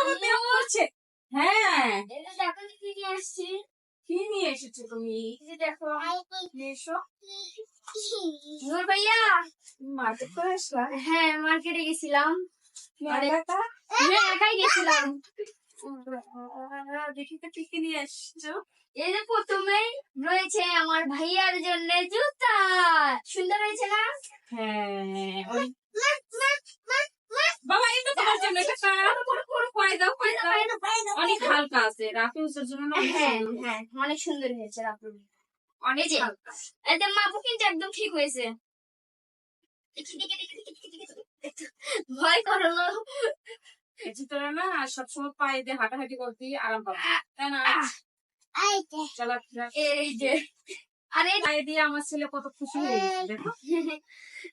বাবা ব্যায়াম করছে হ্যাঁ। দেখো কি নিয়ে কি নিয়ে এসেছ তুমি? দেখো। এসো। নূর ভাইয়া। মার্কেট করে আসলা? হ্যাঁ মার্কেটে গেছিলাম। একাই গেছিলাম। দেখি তো কি কি নিয়ে এসছো। এই যে প্রথমেই রয়েছে আমার ভাইয়ার জন্য জুতা। সুন্দর হয়েছে না? হ্যাঁ ওই বাবা এটা তোমার জন্য এটা কার পায়ে দাও পায়ে দাও অনেক হালকা আছে রাফিউসের জন্য হ্যাঁ হ্যাঁ অনেক সুন্দর হয়েছে আপনার অনেক হালকা। একদম মাপু কিন্তু একদম ঠিক হয়েছে। ভয় না। সবসময় পায়ে দিয়ে হাঁটাহাঁটি করতে আরাম পাবে তাই না? এই যে। আরে পায়ে দিয়ে আমার ছেলে কত খুশি হয়ে দেখো।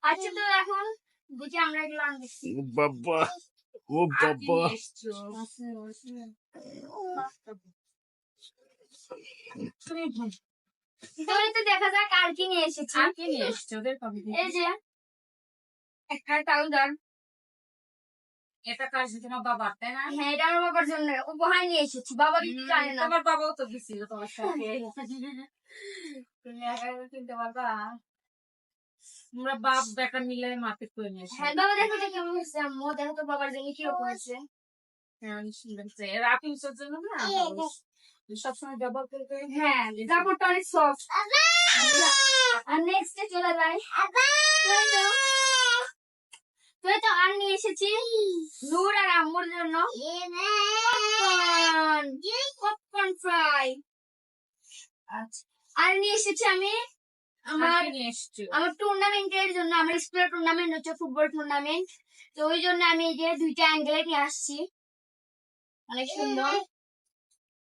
আচ্ছা তো এখন বুঝি আমরা এগুলো আনতেছি বাবা। ও বাবা তুমি তো দেখা যাক আর কি নিয়ে এসেছি। আর কি নিয়ে এসছো? ওদের কবি এই যে। একটা টাউদার এটা কার তোমার বাবার তাই না? হ্যাঁ এটা আমার বাবার জন্য। উপহার নিয়ে এসেছি? বাবা কিন্তু জানে না। তোমার বাবাও তো দিছিল তোমার সাথে। তুমি একা একা কিনতে পারবা? আমরা বাপ বেটা মিলে করে নিয়ে হ্যাঁ বাবা দেখো তো কেমন হয়েছে? আম্মু দেখো তো বাবার জন্য না? সবসময় ব্যবহার হ্যাঁ কাপড়টা অনেক সফট আর নেক্সটে চলে যাই। তুই তো আর নিয়ে এসেছি নূর আর আম্মুর জন্য। Popcorn fry. আচ্ছা আর নিয়ে এসেছি আমি আমার টুর্নামেন্টের জন্য আমার স্কুলের টুর্নামেন্ট হচ্ছে ফুটবল টুর্নামেন্ট তো ওই জন্য আমি এই যে দুইটা অ্যাঙ্গেলে নিয়ে আসছি। অনেক সুন্দর।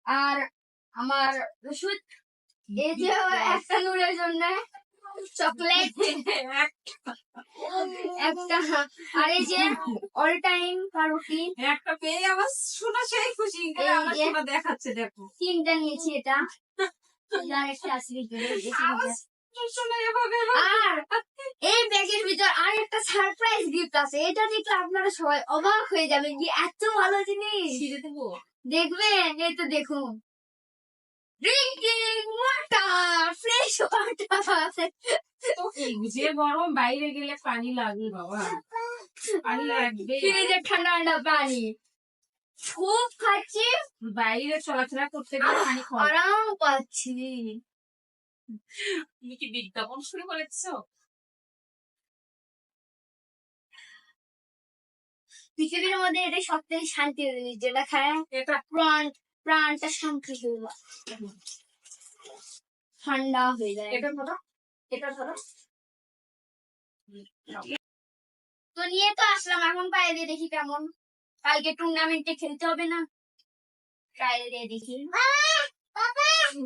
আর আমার ওষুধ এই যে একটা নূরের জন্য চকলেট একটা আর এই যে অল টাইম পাউরুটি একটা পেয়ে শোনা সেই খুশি। এই আমার শোনা দেখাচ্ছে দেখো। তিনটা নিয়েছি এটা। যে আরেকটা আছে ভিতরে, এই যে তিনটা। শোনা এভাবে আর এই ব্যাগের ভিতর আর একটা সারপ্রাইজ গিফট আছে। এটা দেখলে আপনারা সবাই অবাক হয়ে যাবেন যে এত ভালো জিনিস। দেখবেন এই তো দেখুন। ড্রিঙ্কিং ওয়াটার ফ্রেশ ওয়াটার যে গরম বাইরে গেলে পানি লাগবে বাবা। পানি লাগবে। ফ্রিজের ঠান্ডা ঠান্ডা পানি। খুব খাচ্ছি। বাইরে চলাফেরা করতে গেলে পানি আরাম পাচ্ছি। তুমি কি বিজ্ঞাপন শুরু করেছ? পৃথিবীর মধ্যে এটা সব থেকে শান্তির জিনিস যেটা খায় এটা প্রাণ প্রাণটা শান্তি হয়ে যায় ঠান্ডা হয়ে যায়। এটা ধরো এটা ধরো। তো নিয়ে তো আসলাম এখন পায়ে দিয়ে দেখি কেমন। কালকে টুর্নামেন্টে খেলতে হবে না। দিয়ে দেখি।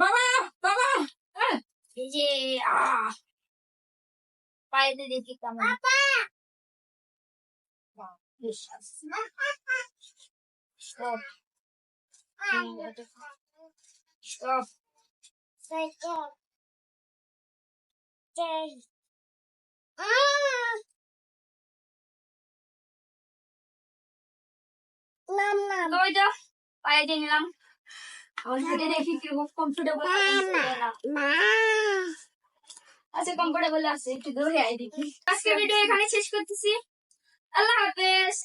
বাবা বাবা! এই যে আহ, দেখি কেমন। পায়ে দিয়ে নিলাম। আমার হাতে দেখি কীরকম কমফোর্টেবল আচ্ছা কমফোর্টেবল আছে একটু ধরে আই দেখি। আজকে ভিডিও এখানে শেষ করতেছি। আল্লাহ হাফেজ।